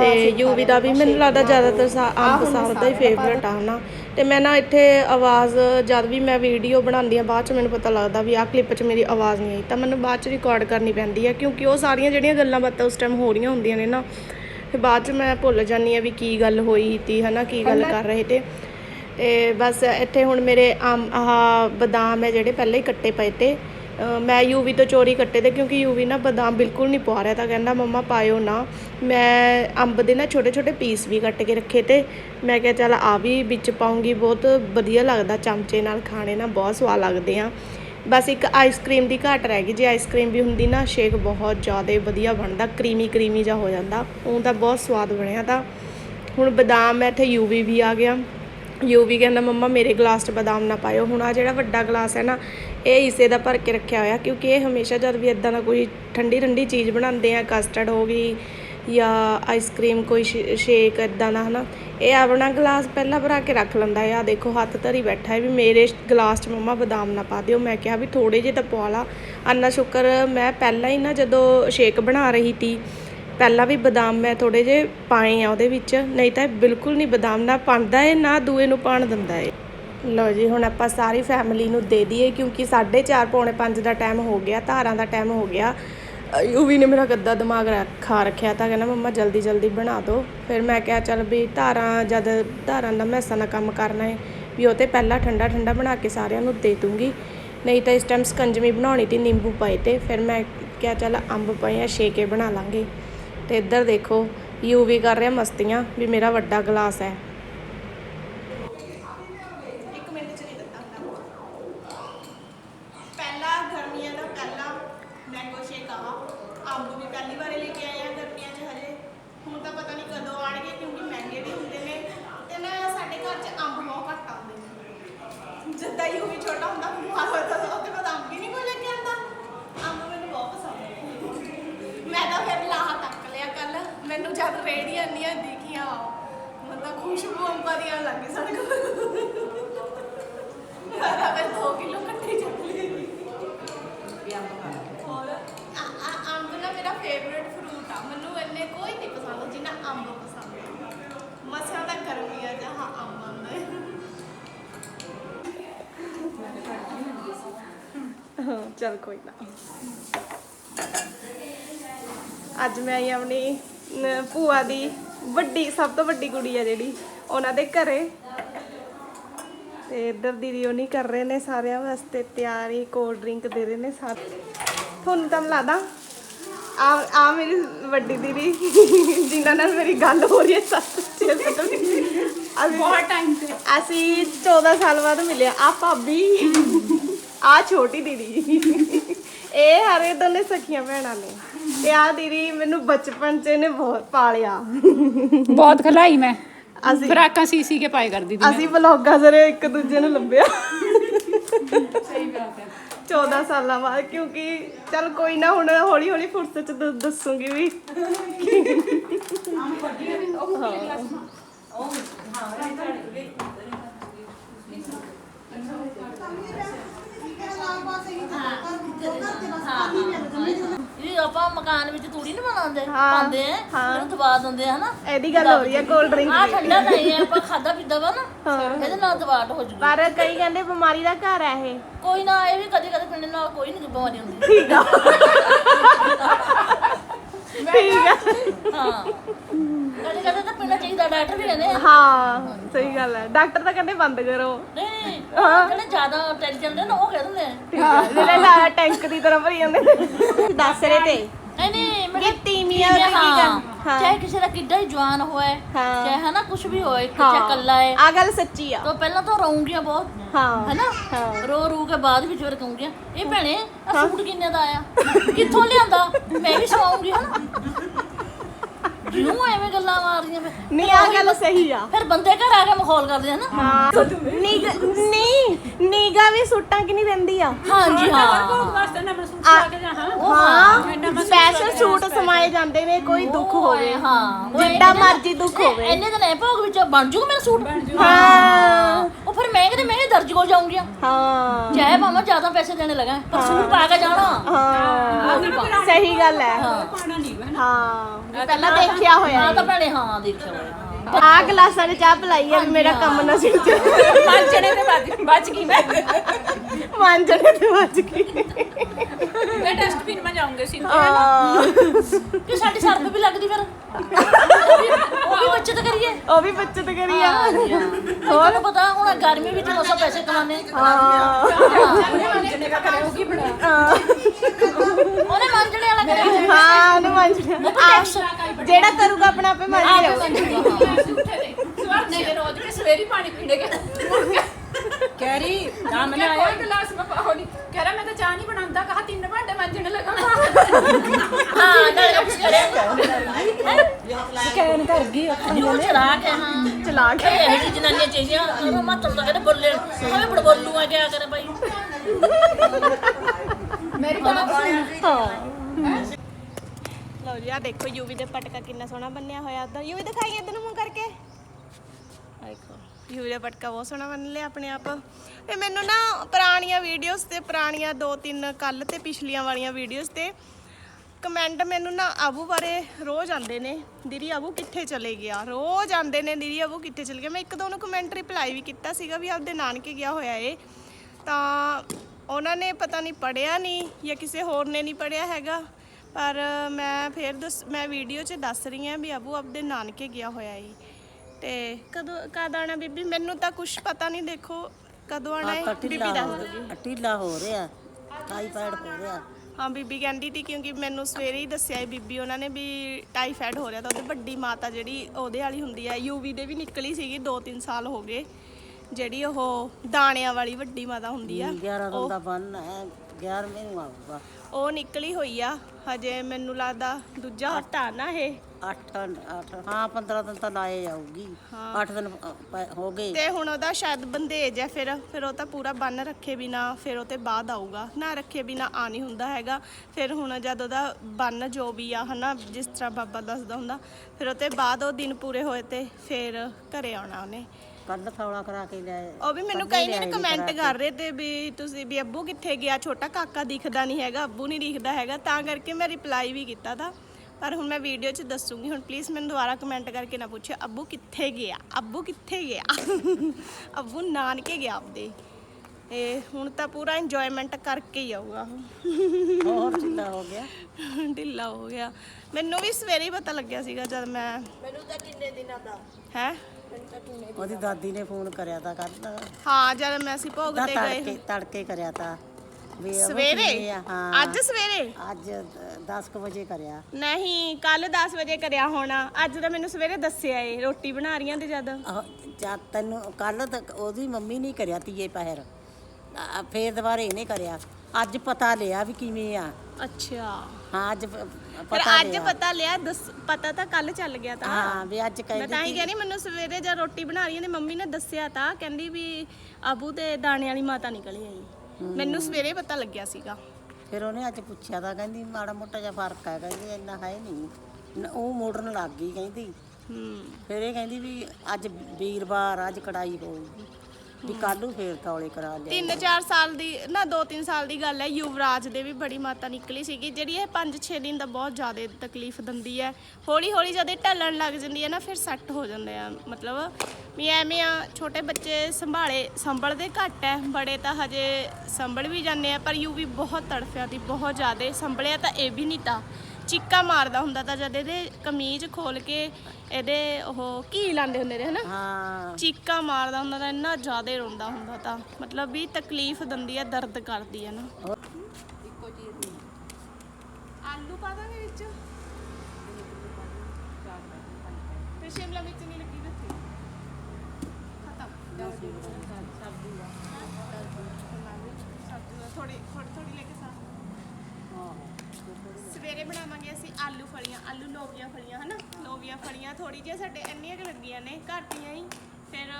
ਤੇ ਯੂਵੀ ਦਾ ਵੀ ਮੈਨੂੰ ਲੱਗਦਾ ਜ਼ਿਆਦਾਤਰ ਸਾ- ਅੰਬ ਸਾਲ ਦਾ ਹੀ ਫੇਵਰਿਟ ਆ ਹਨਾ? ਤੇ ਮੈਂ ਨਾ ਇੱਥੇ ਆਵਾਜ਼ ਜਦ ਵੀ ਮੈਂ ਵੀਡੀਓ ਬਣਾਉਂਦੀ ਆ ਬਾਅਦ ਚ ਮੈਨੂੰ ਪਤਾ ਲੱਗਦਾ ਵੀ ਆਹ ਕਲਿੱਪ 'ਚ ਮੇਰੀ ਆਵਾਜ਼ ਨਹੀਂ ਆਈ। ਤਾਂ ਮੈਨੂੰ ਬਾਅਦ ਚ ਰਿਕਾਰਡ ਕਰਨੀ ਪੈਂਦੀ ਆ ਕਿਉਂਕਿ ਉਹ ਸਾਰੀਆਂ ਜਿਹੜੀਆਂ ਗੱਲਾਂ ਬਾਤਾਂ ਉਸ ਟਾਈਮ ਹੋ ਰਹੀਆਂ ਹੁੰਦੀਆਂ ਨੇ ਨਾ ਫਿਰ ਬਾਅਦ ਚ ਮੈਂ ਭੁੱਲ ਜਾਂਦੀ ਆ ਵੀ ਕੀ ਗੱਲ ਹੋਈ ਤੀ ਹਨਾ ਕੀ ਗੱਲ ਕਰ ਰਹੇ ਤੇ। ਤੇ ਬਸ ਇੱਥੇ ਹੁਣ ਮੇਰੇ ਆਹ ਬਦਾਮ ਹੈ ਜਿਹੜੇ ਪਹਿਲੇ ਹੀ ਕੱਟੇ ਪਏ ਤੇ। ਮੈਂ ਯੂਵੀ ਤੋਂ ਚੋਰੀ ਕੱਟੇ ਤੇ ਕਿਉਂਕਿ ਯੂਵੀ ਨਾ ਬਦਾਮ ਬਿਲਕੁਲ ਨਹੀਂ ਪਾ ਰਿਹਾ ਤਾਂ ਕਹਿੰਦਾ ਮੰਮਾ ਪਾਇਓ ਨਾ। ਮੈਂ ਅੰਬ ਦੇ ਨਾ ਛੋਟੇ ਛੋਟੇ ਪੀਸ ਵੀ ਕੱਟ ਕੇ ਰੱਖੇ ਤੇ। ਮੈਂ ਕਿਹਾ ਚੱਲ ਆ ਵੀ ਵਿੱਚ ਪਾਉਂਗੀ ਬਹੁਤ ਵਧੀਆ ਲੱਗਦਾ ਚਮਚੇ ਨਾਲ ਖਾਣੇ ਨਾ ਬਹੁਤ ਸਵਾਦ ਲੱਗਦੇ ਆ। ਬਸ ਇੱਕ ਆਈਸਕ੍ਰੀਮ ਦੀ ਘਾਟ ਰਹਿ ਗਈ। ਜੇ ਆਈਸਕ੍ਰੀਮ ਵੀ ਹੁੰਦੀ ਨਾ ਸ਼ੇਕ ਬਹੁਤ ਜ਼ਿਆਦਾ ਵਧੀਆ ਬਣਦਾ ਕਰੀਮੀ ਕਰੀਮੀ ਜਿਹਾ ਹੋ ਜਾਂਦਾ। ਉਹਦਾ ਬਹੁਤ ਸਵਾਦ ਬਣਿਆ ਤਾਂ। ਹੁਣ ਬਦਾਮ ਹੈ ਇੱਥੇ ਯੂਵੀ ਵੀ ਆ ਗਿਆ। ਯੂਵੀ ਕਹਿੰਦਾ, ਮੰਮਾ, ਮੇਰੇ ਗਲਾਸ 'ਚ ਬਦਾਮ ਨਾ ਪਾਇਓ। ਹੁਣ ਆ ਜਿਹੜਾ ਵੱਡਾ ਗਲਾਸ ਹੈ ਨਾ, ਇਹ ਇਸੇ ਦਾ ਭਰ ਕੇ ਰੱਖਿਆ ਹੋਇਆ। ਕਿਉਂਕਿ ਇਹ ਹਮੇਸ਼ਾ ਜਦ ਵੀ ਇਦਾਂ ਦਾ ਕੋਈ ਠੰਡੀ ਠੰਡੀ ਚੀਜ਼ ਬਣਾਉਂਦੇ ਆ ਕਸਟਰਡ ਹੋ ਗਈ ਜਾਂ ਆਈਸਕ੍ਰੀਮ ਕੋਈ ਸ਼ੇਕ ਇਦਾਂ ਦਾ, ਹਨਾ। ਇਹ ਆਪਣਾ ਗਲਾਸ ਪਹਿਲਾਂ ਭਰਾ ਕੇ ਰੱਖ ਲੈਂਦਾ ਆ। ਦੇਖੋ, ਹੱਥ ਧਰੀ ਬੈਠਾ ਹੈ ਵੀ ਮੇਰੇ ਗਲਾਸ 'ਚ ਮੰਮਾ ਬਦਾਮ ਨਾ ਪਾ ਦਿਓ। ਮੈਂ ਕਿਹਾ ਵੀ ਥੋੜੇ ਜਿਹੇ ਤਾਂ ਪਵਾ ਲਾ। ਅੰਨਾ ਸ਼ੁਕਰ, ਮੈਂ ਪਹਿਲਾਂ ਹੀ ਨਾ ਜਦੋਂ ਸ਼ੇਕ ਬਣਾ ਰਹੀ ਤੀ, ਪਹਿਲਾਂ ਵੀ ਬਦਾਮ ਮੈਂ ਥੋੜੇ ਜਿਹੇ ਪਾਏ ਆ ਉਹਦੇ ਵਿੱਚ। ਨਹੀਂ ਤਾਂ ਬਿਲਕੁਲ ਨਹੀਂ ਬਦਾਮ ਨਾ ਪਾਉਂਦਾ ਏ ਨਾ ਦੂਏ ਨੂੰ ਪਾਣ ਦਿੰਦਾ ਏ ਲਓ ਜੀ, ਹੁਣ ਆਪਾਂ ਸਾਰੀ ਫੈਮਿਲੀ ਨੂੰ ਦੇ ਦਈਏ ਕਿਉਂਕਿ 4:30 ਪੌਣੇ 5 ਦਾ ਟਾਈਮ ਹੋ ਗਿਆ, ਧਾਰਾਂ ਦਾ ਟਾਈਮ ਹੋ ਗਿਆ। ਯੂਵੀ ਨੇ ਮੇਰਾ ਗੱਦਾ ਦਿਮਾਗ ਰੱਖ- ਖਾ ਰੱਖਿਆ ਤਾਂ ਕਹਿੰਦਾ ਮੰਮਾ ਜਲਦੀ ਜਲਦੀ ਬਣਾ ਦਿਓ। ਫਿਰ ਮੈਂ ਕਿਹਾ ਚੱਲ ਵੀ ਧਾਰਾਂ ਜਦ ਧਾਰਾਂ ਦਾ ਮੈਸਾਂ ਦਾ ਕੰਮ ਕਰਨਾ ਹੈ ਵੀ ਉਹ ਤੇ ਪਹਿਲਾਂ ਠੰਡਾ ਠੰਡਾ ਬਣਾ ਕੇ ਸਾਰਿਆਂ ਨੂੰ ਦੇ ਦੂੰਗੀ। ਨਹੀਂ ਤਾਂ ਇਸ ਟਾਈਮ ਸਕੰਜਮੀ ਬਣਾਉਣੀ ਤੀ ਨਿੰਬੂ ਪਾਏ ਤੇ, ਫਿਰ ਮੈਂ ਕਿਹਾ ਚੱਲ ਅੰਬ ਪਏ ਆ, ਛੇਕੇ ਬਣਾ ਲਾਂਗੇ। ਤੇ ਇੱਧਰ ਦੇਖੋ, ਯੂ ਵੀ ਕਰ ਰਿਹਾ ਮਸਤੀਆਂ, ਵੀ ਮੇਰਾ ਵੱਡਾ ਗਲਾਸ ਹੈ ਇੱਕ ਮਿੰਟ ਚ ਨਹੀਂ ਦਿੱਤਾ ਪਹਿਲਾ ਗਰਮੀਆਂ ਦਾ ਪਹਿਲਾ ਮੈਂਗੋ ਸ਼ੇਕ ਆ ਅੰਬ ਵੀ ਪਹਿਲੀ ਵਾਰੀ ਲੈ ਕੇ ਆਏ ਆ ਗਰਮੀਆਂ 'ਚ ਹਜੇ ਹੁਣ ਤਾਂ ਪਤਾ ਨਹੀਂ ਕਦੋਂ ਆਣਗੇ ਕਿਉਂਕਿ ਮਹਿੰਗੇ ਵੀ ਹੁੰਦੇ ਨੇ ਮਤਲਬ ਖੁਸ਼ਬੂ ਅੰਬਾਂ ਦੀ ਆਉਣ ਲੱਗੀ ਸਾਡੇ ਕੋਲ ਯਾਰ ਅਗਰ 2 ਕਿਲੋ ਇਕੱਠੇ ਚੱਕ ਲਏ ਔਰ ਆ- ਆ- ਅੰਬ ਨਾ ਮੇਰਾ ਫੇਵਰਿਟ ਫਰੂਟ ਆ ਮੈਨੂੰ ਇੰਨੇ ਕੋਈ ਨਹੀਂ ਪਸੰਦ ਜਿੰਨਾ ਅੰਬ ਪਸੰਦ ਆ ਮਸਾਂ ਦਾ ਗਰਮੀਆਂ ਚ ਹਾਂ ਅੰਬ ਆਉਂਦਾ ਹੈ ਹਾਂ ਚਲ ਕੋਈ ਨਾ ਅੱਜ ਮੈਂ ਆਈ ਆਪਣੀ ਭੂਆ ਦੀ ਵੱਡੀ ਸਭ ਤੋਂ ਵੱਡੀ ਕੁੜੀ ਆ ਜਿਹੜੀ ਉਹਨਾਂ ਦੇ ਘਰੇ। ਤੇ ਇੱਧਰ ਦੀਦੀ ਉਹ ਨਹੀਂ ਕਰ ਰਹੇ ਨੇ ਸਾਰਿਆਂ ਵਾਸਤੇ ਤਿਆਰੀ ਕੋਲਡ ਡਰਿੰਕ ਦੇ ਰਹੇ ਨੇ ਸਾਰੇ ਤੁਹਾਨੂੰ ਤਾਂ ਲਾਦਾ ਆ ਆ ਮੇਰੀ ਵੱਡੀ ਦੀਦੀ ਜਿਨ੍ਹਾਂ ਨਾਲ ਮੇਰੀ ਗੱਲ ਹੋ ਰਹੀ ਹੈ ਸੱਤ ਛੇ ਸੱਤ ਅਸੀਂ ਬਹੁਤ ਟਾਈਮ ਤੇ। ਅਸੀਂ 14 ਸਾਲ ਬਾਅਦ ਮਿਲੇ ਆ ਭਾਬੀ ਆ ਛੋਟੀ ਦੀਦੀ। ਇਹ ਹਰੇ ਦੋਨੇ ਸਖੀਆਂ ਭੈਣਾਂ ਨੇ। ਤੇ ਆ ਦੀਦੀ ਮੈਨੂੰ ਬਚਪਨ ਚ ਇਹਨੇ ਬਹੁਤ ਪਾਲਿਆ। ਬਹੁਤ ਖਲਾਈ ਮੈਂ। ਅਸੀਂ ਫਰਾਕਾਂ ਸੀ ਸੀ ਕੇ ਪਾਏ ਕਰਦੀ ਸੀ ਅਸੀਂ ਵਲੌਗਾਂ ਜ਼ਰੇ ਇੱਕ ਦੂਜੇ ਨੂੰ ਲੱਭਿਆ। ਸਹੀ ਬਾਤ ਹੈ 14 ਸਾਲਾਂ ਬਾਅਦ ਕਿਉਂਕਿ ਚਲ ਕੋਈ ਨਾ ਹੁਣ ਹੌਲੀ ਹੌਲੀ ਫੁਰਸਤ ਚ ਦ- ਦੱਸੂਗੀ ਵੀ। ਇਹ ਆਪਾਂ ਮਕਾਨ ਵਿੱਚ ਤੂੜੀ ਨਹੀਂ ਬਣਾਉਂਦੇ ਹਾਂ, ਪਾਉਂਦੇ ਆ ਹਾਂ। ਇਹਨੂੰ ਦਬਾ ਦਿੰਦੇ ਆ ਹਨਾ? ਇਹਦੀ ਗੱਲ ਹੋ ਰਹੀ ਹੈ ਕੋਲਡ ਡਰਿੰਕ ਆ ਠੰਡਾ ਨਹੀਂ ਹੈ ਆਪਾਂ ਖਾਦਾ ਪੀਦਾ ਵਾ ਨਾ ਇਹਦੇ ਨਾਲ ਦਬਾਟ ਹੋ ਜੂਗੀ। ਪਰ ਕਈ ਕਹਿੰਦੇ ਬਿਮਾਰੀ ਦਾ ਘਰ ਹੈ ਇਹ। ਕੋਈ ਨਾ ਇਹ ਵੀ ਕਦੇ ਕਦੇ ਪਿੰਡ ਨਾਲ ਕੋਈ ਨਹੀਂ ਬਿਮਾਰੀ ਹੁੰਦੀ। ਠੀਕ ਆ। ਠੀਕ ਆ। ਹਾਂ। ਕਦੇ ਕਦੇ ਤਾਂ ਪਿੰਡ ਚਾਹੀਦਾ ਡਾਕਟਰ ਵੀ ਕਹਿੰਦੇ ਆ। ਹਾਂ। ਸਹੀ ਗੱਲ ਹੈ। ਡਾਕਟਰ ਤਾਂ ਕਹਿੰਦੇ ਬੰਦ ਕਰੋ। ਨਹੀਂ ਉਹ ਜਿਹੜੇ ਜ਼ਿਆਦਾ ਟੈਨਸ਼ਨ ਦੇ ਨਾ ਉਹ ਕਹਿ ਦਿੰਦੇ ਆ। ਠੀਕ ਆ ਜਿਹੜੇ ਲਾ ਟੈਂਕ ਦੀ ਤਰ੍ਹਾਂ ਭਰੀ ਜਾਂਦੇ ਦੱਸ ਰਹੇ ਤੇ। ਨਹੀਂ ਨਹੀਂ ਮੈਂ ਇਹ ਦੀ ਕੀ ਹਾਂ। ਗੱਲ? ਹਾਂ। ਚਾਹੇ ਕਿਸੇ ਦਾ ਕਿੱਡਾ ਹੀ ਜਵਾਨ ਹੋਏ ਹਾਂ। ਚਾਹੇ ਹਨਾ ਕੁਝ ਵੀ ਹੋਏ ਚਾਹੇ ਕੱਲਾ ਹੈ ਆ ਗੱਲ ਸੱਚੀ ਆ। ਤਾਂ ਪਹਿਲਾਂ ਤਾਂ ਰੋਉਂਗੀਆਂ ਬਹੁਤ ਹਾਂ। ਹੈਨਾ? ਹਾਂ। ਰੋ ਰੂ ਕੇ ਬਾਅਦ ਵਿੱਚ ਫਿਰ ਕਹੂੰਗੀਆਂ ਇਹ ਭੈਣੇ ਆ ਸੂਟ ਕਿੰਨੇ ਦਾ ਆਇਆ? ਕਿੱਥੋਂ ਲਿਆਂਦਾ? ਮੈਂ ਵੀ ਸਵਾਉਂਗੀ ਹਨਾ? ਜਿਉਂ ਐਵੇਂ ਗੱਲਾਂ ਮਾਰਦੀਆਂ ਫਿਰ। ਨਹੀਂ ਆ ਗੱਲ ਸਹੀ ਆ। ਫਿਰ ਬੰਦੇ ਘਰ ਆ ਕੇ ਮਖੌਲ ਕਰਦੇ ਹਨਾ ਹਾਂ। ਨੀਗਾ ਨਹੀਂ ਨੀਗਾ ਵੀ ਸੂਟਾਂ ਕਿ ਨਹੀਂ ਰਹਿੰਦੀ ਆ? ਹਾਂਜੀ ਹਾਂ। ਵਾਸਤੇ ਨਾ ਮੈਂ ਸੂਟ ਆ- ਲਾ ਕੇ ਜਾਹਾਂ ਹਾਂ। ਸਪੈਸ਼ਲ ਸੂਟ ਸਮਾਏ ਜਾਂਦੇ ਨੇ ਕੋਈ ਦੁੱਖ ਹੋਵੇ। ਹਾਂ। ਉਹ ਜਿੱਡਾ ਇੰਨੇ- ਮਰਜ਼ੀ ਦੁੱਖ ਹੋਵੇ। ਇੰਨੇ ਦਿਨ ਐ ਭੋਗ ਵਿੱਚ ਬਣ ਜੂਗਾ ਮੇਰਾ ਸੂਟ? ਹਾਂ। ਉਹ ਫਿਰ ਮਹਿੰਗੇ ਤੇ ਮਹਿੰਗੇ ਦਰਜ ਹੋ ਜਾਉਂਗੀਆਂ ਹਾਂ। ਚਾਹੇ ਭਾਵੇਂ ਜ਼ਿਆਦਾ ਪੈਸੇ ਦੇਣੇ ਲਗਾ। ਪਰ ਸੂਟ ਪਾ ਕੇ ਜਾਣਾ। ਹਾਂ। ਸਹੀ ਗੱਲ ਹੈ। ਪਾਣਾ ਨਹੀਂ। ਮੈਂ ਹਾਂ ਵੀ ਪਹਿਲਾਂ ਦੇਖਿਆ ਹੋਇਆ ਹਾਂ। ਤਾਂ ਭੈਣੇ ਹਾਂ ਦੇਖਿਆ ਹੋਇਆ ਆ ਗਲਾਸਾਂ 'ਚ ਚਾਹ ਪਲਾਈ ਆ ਵੀ ਮੇਰਾ ਕੰਮ ਨਾ ਸਿਰ ਚ। ਪੰਜਣੇ ਤੇ ਬਚ ਬਚ ਗਈ ਮੈਂ। ਮਾਂਜਣੇ ਤੇ ਵੱਜ ਗਈ। ਮੈਂ ਡਸਟਬਿਨ ਮੈਂ ਜਾਉਂਗੇ ਸੀ। ਹਾਂ। ਕਿ ਸਾਡੀ ਸਰਫ ਵੀ ਲੱਗਦੀ ਫਿਰ। ਉਹ ਵੀ ਉਹ ਵੀ ਬੱਚਤ ਕਰੀਏ। ਉਹ ਵੀ ਬੱਚਤ ਕਰੀ ਆ। ਹੋਰ ਪਤਾ ਹੁਣ ਗਰਮੀ ਵਿੱਚ ਲੋਕਾਂ ਪੈਸੇ ਕਮਾਣੇ ਹਾਂ। ਜਨੇ ਕਾ ਕਰੇ ਹੋਗੀ ਬੜਾ ਹਾਂ। ਉਹਨੇ ਮੰਜਣੇ ਵਾਲਾ। ਕਰਿਆ ਹਾਂ ਉਹਨੂੰ ਮੰਜਣਾ ਜਿਹੜਾ ਕਰੂਗਾ ਆਪਣਾ ਆਪੇ ਮਰ ਜਾਊਗਾ ਸਵਾਰ ਨੇ ਰੋਜ਼ ਕੇ ਸਵੇਰੀ ਪਾਣੀ ਪੀਣੇ ਕੇ ਕਹਿ ਰਹੀ ਨਾ ਮੈਂ ਆਇਆ। ਕੋਈ ਗਲਾਸ ਮੈਂ ਪਾਹੋ ਨਹੀਂ ਕਹਿ ਰਿਹਾ ਮੈਂ ਤਾਂ ਚਾਹ ਨਹੀਂ ਬਣਾਉਂਦਾ ਕਹਾ ਤਿੰਨ ਭਾਂਡੇ ਮੰਜਣ ਲਗਾ ਹਾਂ ਨਾ ਕਹਿਣ ਕਰ ਗਈ ਜੂ ਚਲਾ ਕੇ ਹਾਂ। ਚਲਾ ਕੇ। ਇਹ ਜਿਹੀ ਜਨਾਨੀਆਂ ਚਾਹੀਦੀਆਂ ਉਹ ਮਤ ਤਾਂ ਕਹਿੰਦੇ ਬੋਲੇ ਹਮੇ ਬੜ ਬੋਲੂ ਆ ਕਿਆ ਕਰੇ ਭਾਈ ਮੇਰੀ ਬਾਤ ਹਾਂ? ਲਓ ਜੀ ਆ ਦੇਖੋ ਯੂਵੀ ਦੇ ਪਟਕਾ ਕਿੰਨਾ ਸੋਹਣਾ ਬੰਨਿਆ ਹੋਇਆ ਉਧਰ। ਯੂਵੀ ਦਿਖਾਈ ਇੱਧਰ ਨੂੰ ਮੂੰਹ ਕਰਕੇ। ਯੂਵੀ ਦਾ ਪਟਕਾ ਬਹੁਤ ਸੋਹਣਾ ਬੰਨ ਲਿਆ ਆਪਣੇ ਆਪ। ਤੇ ਮੈਨੂੰ ਨਾ ਪੁਰਾਣੀਆਂ ਵੀਡੀਓਜ਼ ਤੇ, ਪੁਰਾਣੀਆਂ ਦੋ ਤਿੰਨ ਕੱਲ ਤੇ ਪਿਛਲੀਆਂ ਵਾਲੀਆਂ ਵੀਡੀਓਜ਼ ਤੇ ਕਮੈਂਟ ਮੈਨੂੰ ਨਾ ਆਬੂ ਬਾਰੇ ਰੋਜ਼ ਆਉਂਦੇ ਨੇ, ਦੀਦੀ ਆਬੂ ਕਿੱਥੇ ਚਲੇ ਗਿਆ? ਰੋਜ਼ ਆਉਂਦੇ ਨੇ ਦੀਦੀ ਆਬੂ ਕਿੱਥੇ ਚਲੇ ਗਿਆ? ਮੈਂ ਇੱਕ ਦੋ ਨੂੰ ਕਮੈਂਟ ਰਿਪਲਾਈ ਵੀ ਕੀਤਾ ਸੀਗਾ ਵੀ ਆਪਦੇ ਨਾਨਕੇ ਗਿਆ ਹੋਇਆ ਏ। ਤਾਂ ਉਹਨਾਂ ਨੇ ਪਤਾ ਨਹੀਂ ਪੜਿਆ ਨਹੀਂ ਜਾਂ ਕਿਸੇ ਹੋਰ ਨੇ ਨਹੀਂ ਪੜਿਆ ਹੈਗਾ। ਪਰ ਮੈਂ ਫੇਰ ਦੱਸ ਮੈਂ ਵੀਡੀਓ 'ਚ ਦੱਸ ਰਹੀ ਹਾਂ ਵੀ ਆਬੂ ਆਪਦੇ ਨਾਨਕੇ ਗਿਆ ਹੋਇਆ ਏ ਤੇ ਕਦੋਂ ਕਦ ਆਣਾ ਬੀਬੀ? ਮੈਨੂੰ ਤਾਂ ਕੁਝ ਪਤਾ ਨਹੀਂ ਦੇਖੋ ਕਦੋਂ ਆਣਾ ਹੈ ਬੀਬੀ ਦੱਸ ਦੂਗੀ ਢਿੱਲਾ ਹੋ ਰਿਹਾ ਟਾਈਫਾਇਡ ਹੋ ਰਿਹਾ। ਹਾਂ ਬੀਬੀ ਕਹਿੰਦੀ ਸੀ ਕਿਉਂਕਿ ਮੈਨੂੰ ਸਵੇਰੇ ਹੀ ਦੱਸਿਆ ਸੀ ਬੀਬੀ ਉਹਨਾਂ ਨੇ ਵੀ ਟਾਈਫਾਇਡ ਹੋ ਰਿਹਾ ਤਾਂ ਉਹਦੇ ਵੱਡੀ ਮਾਤਾ ਜਿਹੜੀ ਉਹਦੇ ਵਾਲੀ ਹੁੰਦੀ ਹੈ ਯੂਵੀ ਦੇ ਵੀ ਨਿਕਲੀ ਸੀਗੀ 2-3 ਸਾਲ ਹੋ ਗਏ। ਜਿਹੜੀ ਉਹ ਦਾਣਿਆਂ ਵਾਲੀ ਵੱਡੀ ਮਾਤਾ ਹੁੰਦੀ ਆ 11 ਦਿਨ ਦਾ ਬੰਨ ਹੈ 11ਵੇਂ ਨੂੰ ਆਊਗਾ। ਉਹ ਨਿਕਲੀ ਹੋਈ ਆ ਹਜੇ ਮੈਨੂੰ ਲੱਗਦਾ ਦੂਜਾ ਹਫਤਾ ਨਾ ਇਹ। 8 8 ਹਾਂ 15 ਦਿਨ ਤਾਂ ਲਾਏ ਜਾਊਗੀ 8 ਦਿਨ ਅ, ਪ- ਹੋ ਗਏ। ਤੇ ਹੁਣ ਉਹਦਾ ਸ਼ਾਇਦ ਬੰਦੇਜ ਹੈ ਫਿਰ ਫਿਰ ਉਹ ਤਾਂ ਪੂਰਾ ਬੰਨ ਰੱਖੇ ਬਿਨਾ ਫਿਰ ਉਹ ਤੇ ਬਾਅਦ ਆਊਗਾ। ਨਾ ਰੱਖੇ ਬਿਨਾ ਆ ਨਹੀਂ ਹੁੰਦਾ ਹੈਗਾ। ਫਿਰ ਹੁਣ ਜਦ ਉਹਦਾ ਬੰਨ ਜੋ ਵੀ ਆ ਹਨਾ ਜਿਸ ਤਰ੍ਹਾਂ ਬਾਬਾ ਦੱਸਦਾ ਹੁੰਦਾ ਫਿਰ ਉਹ ਤੇ ਬਾਅਦ ਉਹ ਦਿਨ ਪੂਰੇ ਹੋਏ ਤੇ ਫਿਰ ਘਰੇ ਆਉਣਾ ਉਹਨੇ। ਕੱਲ ਥੌਲਾ ਕਰਾ ਕੇ ਲਿਆਏ ਉਹ ਵੀ ਮੈਨੂੰ ਕਈ ਨੇ ਕਮੈਂਟ ਕਰਾ ਰਹੇ ਤੇ ਵੀ ਤੁਸੀਂ ਵੀ ਅੱਬੂ ਕਿੱਥੇ ਗਿਆ? ਛੋਟਾ ਕਾਕਾ ਦਿਖਦਾ ਨਹੀਂ ਹੈਗਾ ਅੱਬੂ ਨਹੀਂ ਦਿਖਦਾ ਹੈਗਾ ਤਾਂ ਕਰਕੇ ਮੈਂ ਰਿਪਲਾਈ ਵੀ ਕੀਤਾ ਤਾਂ। ਪਰ ਹੁਣ ਮੈਂ ਵੀਡੀਓ 'ਚ ਦੱਸੂਗੀ ਹੁਣ ਪਲੀਜ਼ ਮੈਨੂੰ ਦੁਬਾਰਾ ਕਮੈਂਟ ਕਰਕੇ ਨਾ ਪੁੱਛਿਓ ਅੱਬੂ ਕਿੱਥੇ ਗਿਆ? ਅੱਬੂ ਕਿੱਥੇ ਗਿਆ? ਅੱਬੂ ਨਾਨਕੇ ਗਿਆ ਆਪਦੇ। ਇਹ ਹੁਣ ਤਾਂ ਪੂਰਾ ਇੰਜੋਇਮੈਂਟ ਕਰਕੇ ਹੀ ਆਊਗਾ ਉਹ। ਹੋਰ ਢਿੱਲਾ ਹੋ ਗਿਆ? ਢਿੱਲਾ ਹੋ ਗਿਆ। ਮੈਨੂੰ ਵੀ ਸਵੇਰੇ ਹੀ ਪਤਾ ਲੱਗਿਆ ਸੀਗਾ ਜਦ ਮੈਂ ਮੈਨੂੰ ਤਾਂ ਕਿੰਨੇ ਦਿਨਾਂ ਦਾ। ਹੈ? ਉਹਦੀ ਦਾਦੀ ਨੇ ਫੋਨ ਕਰਿਆ ਤਾਂ ਕੱਲ ਹਾਂ ਜਦ ਮੈਂ ਅਸੀਂ ਭੋਗ ਤੇ ਤੜਕੇ ਗਏ ਤੜਕੇ ਕਰਿਆ ਤਾਂ। ਵੀ ਉਹ ਸਵੇਰੇ? ਕਿਵੇਂ ਆ? ਹਾਂ। ਅੱਜ ਸਵੇਰੇ? ਅੱਜ 10 ਵਜੇ ਕਰਿਆ। ਨਹੀਂ ਕੱਲ 10 ਵਜੇ ਕਰਿਆ ਹੋਣਾ। ਅੱਜ ਤਾਂ ਮੈਨੂੰ ਸਵੇਰੇ ਦੱਸਿਆ ਏ ਰੋਟੀ ਬਣਾ ਰਹੀਆਂ ਤੇ ਜਦ। ਆਹ, ਜਦ ਤੈਨੂੰ ਕੱਲ ਤੱਕ ਉਹਦੀ ਮੰਮੀ ਨਹੀਂ ਕਰਿਆ ਤੀਏ ਪਹਿਰ। ਆ, ਫੇਰ ਦੁਬਾਰੇ ਇਹਨੇ ਕਰਿਆ। ਅੱਜ ਪਤਾ ਲਿਆ ਵੀ ਕਿਵੇਂ ਆ। ਅੱਛਾ। ਹਾਂ ਅੱਜ ਪ- ਪਤਾ ਅੱਜ ਪਤਾ ਲਿਆ ਦੱਸ- ਪਤਾ ਤਾਂ ਕੱਲ ਚੱਲ ਗਿਆ ਤਾਂ। ਹਾਂ ਵੀ ਅੱਜ ਮੈਂ ਕਹਿੰਦੀ ਤਾਂ ਹੀ ਕਹਿੰਦੀ ਮੈਨੂੰ ਸਵੇਰੇ ਜਦ ਰੋਟੀ ਬਣਾ ਰਹੀਆਂ ਤੇ ਮੰਮੀ ਨੇ ਦੱਸਿਆ ਤਾਂ ਕਹਿੰਦੀ ਵੀ ਆਬੂ ਤੇ ਦਾਣੇ ਵਾਲੀ ਮਾਤਾ ਨਿਕਲੀ ਆਈ। ਮੈਨੂੰ ਸਵੇਰੇ ਪਤਾ ਲੱਗਿਆ ਸੀਗਾ। ਫਿਰ ਉਹਨੇ ਅੱਜ ਪੁੱਛਿਆ ਤਾਂ ਕਹਿੰਦੀ ਮਾੜਾ ਮੋਟਾ ਜਿਹਾ ਫ਼ਰਕ ਹੈ ਕਹਿੰਦੀ ਇੰਨਾ ਹੈ ਨਹੀਂ। ਨ- ਉਹ ਮੋੜਨ ਲੱਗ ਗਈ ਕਹਿੰਦੀ। ਹੂੰ। ਫਿਰ ਇਹ ਕਹਿੰਦੀ ਵੀ ਅੱਜ ਵੀਰਵਾਰ ਅੱਜ ਕੜਾਈ ਹੋਊਗੀ ਵੀ ਕੱਲ ਨੂੰ ਫੇਰ ਤੌਲੇ ਕਰਾ ਲਿਆ 3-4 ਸਾਲ ਦੀ ਨਾ 2-3 ਸਾਲ ਦੀ ਗੱਲ ਹੈ ਯੁਵਰਾਜ ਦੇ ਵੀ ਬੜੀ ਮਾਤਾ ਨਿਕਲੀ ਸੀਗੀ ਜਿਹੜੀ ਇਹ 5-6 ਦਿਨ ਦਾ ਬਹੁਤ ਜ਼ਿਆਦਾ ਤਕਲੀਫ ਦਿੰਦੀ ਹੈ। ਹੌਲੀ ਹੌਲੀ ਜਦ ਇਹ ਢਲਣ ਲੱਗ ਜਾਂਦੀ ਹੈ ਨਾ ਫਿਰ ਸੈੱਟ ਹੋ ਜਾਂਦੇ ਆ। ਮਤਲਬ ਵੀ ਐਵੇਂ ਆ ਛੋਟੇ ਬੱਚੇ ਸੰਭਾਲੇ ਸੰਭਲਦੇ ਘੱਟ ਹੈ ਬੜੇ ਤਾਂ ਹਜੇ ਸੰਭਲ ਵੀ ਜਾਂਦੇ ਆ ਪਰ ਯੂ ਵੀ ਬਹੁਤ ਤੜਫਿਆ ਦੀ ਬਹੁਤ ਜ਼ਿਆਦਾ ਸੰਭਲਿਆ ਤਾਂ ਇਹ ਵੀ ਨਹੀਂ ਤਾਂ। ਚੀਕਾ ਮਾਰਦਾ ਹੁੰਦਾ ਤਾਂ ਜਦ ਇਹਦੇ ਕਮੀਜ਼ ਖੋਲ ਕੇ ਇਹਦੇ ਉਹ ਕੀ ਲਾਉਂਦੇ ਹੁੰਦੇ ਨੇ ਹਨਾ? ਹਾਂ। ਚੀਕਾਂ ਮਾਰਦਾ ਹੁੰਦਾ ਤਾਂ ਇੰਨਾ ਜ਼ਿਆਦਾ ਰੋਂਦਾ ਹੁੰਦਾ ਤਾਂ ਮਤਲਬ ਵੀ ਤਕਲੀਫ ਦਿੰਦੀ ਹੈ ਦਰਦ ਕਰਦੀ ਹੈ ਨਾ। ਆਲੂ ਪਾ ਦਾਂਗੇ ਵਿੱਚ। ਤੇ ਸ਼ਿਮਲਾ ਮਿਰਚ ਨਹੀਂ ਲੱਗੀ ਵਿੱਚ ਖਤਮ। ਸਬਜ਼ੀ ਥੋੜੀ ਥੋੜੀ ਥੋੜੀ ਲੈ ਕੇ ਸਵੇਰੇ ਬਣਾਵਾਂਗੇ ਅਸੀਂ ਆਲੂ ਫਲੀਆਂ ਆਲੂ ਲੋਬੀਆਂ ਫਲੀਆਂ ਹਨਾ? ਲੋਬੀਆਂ ਫਲੀਆਂ ਥੋੜੀ ਜਿਹੀਆਂ ਸਾਡੇ ਇੰਨੀਆਂ ਕੁ ਲੱਗੀਆਂ ਨੇ ਘਰ ਦੀਆਂ ਹੀ। ਫਿਰ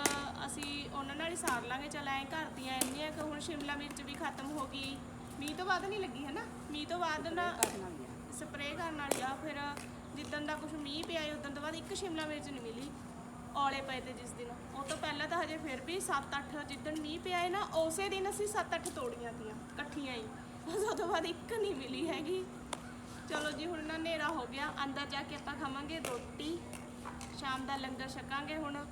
ਅਸੀਂ ਉਹਨਾਂ ਨਾਲ ਹੀ ਸਾਰ ਲਾਂਗੇ ਚਲ ਐਂ ਘਰ ਦੀਆਂ ਇੰਨੀਆਂ ਕੁ ਹੁਣ ਸ਼ਿਮਲਾ ਮਿਰਚ ਵੀ ਖਤਮ ਹੋ ਗਈ। ਮੀਂਹ ਤੋਂ ਬਾਅਦ ਨਹੀਂ ਲੱਗੀ ਹਨਾ? ਮੀਂਹ ਤੋਂ ਬਾਅਦ ਨਾ ਸਪਰੇਅ ਕਰਨ ਵਾਲੀ ਆ। ਫਿਰ ਜਿੱਦਣ ਦਾ ਕੁਝ ਮੀਂਹ ਪਿਆ ਉਦੋਂ ਤੋਂ ਬਾਅਦ ਇੱਕ ਸ਼ਿਮਲਾ ਮਿਰਚ ਨਹੀਂ ਮਿਲੀ। ਔਲੇ ਪਏ ਤੇ ਜਿਸ ਦਿਨ। ਉਹ ਤੋਂ ਪਹਿਲਾਂ ਤਾਂ ਹਜੇ ਫਿਰ ਵੀ 7-8 ਜਿੱਦਣ ਮੀਂਹ ਪਿਆ ਹੈ ਨਾ ਉਸੇ ਦਿਨ ਅਸੀਂ 7-8 ਤੋੜੀਆਂ ਤੀਆਂ ਇਕੱਠੀਆਂ ਹੀ। ਉਸ ਤੋਂ ਬਾਅਦ ਇੱਕ ਨਹੀਂ ਮਿਲੀ ਹੈਗੀ। ਚਲੋ ਜੀ ਹੁਣ ਨਾ ਹਨੇਰਾ ਹੋ ਗਿਆ। ਅੰਦਰ ਜਾ ਕੇ ਆਪਾਂ ਖਾਵਾਂਗੇ ਰੋਟੀ। ਸ਼ਾਮ ਦਾ ਲੰਗਰ ਛਕਾਂਗੇ ਹੁਣ।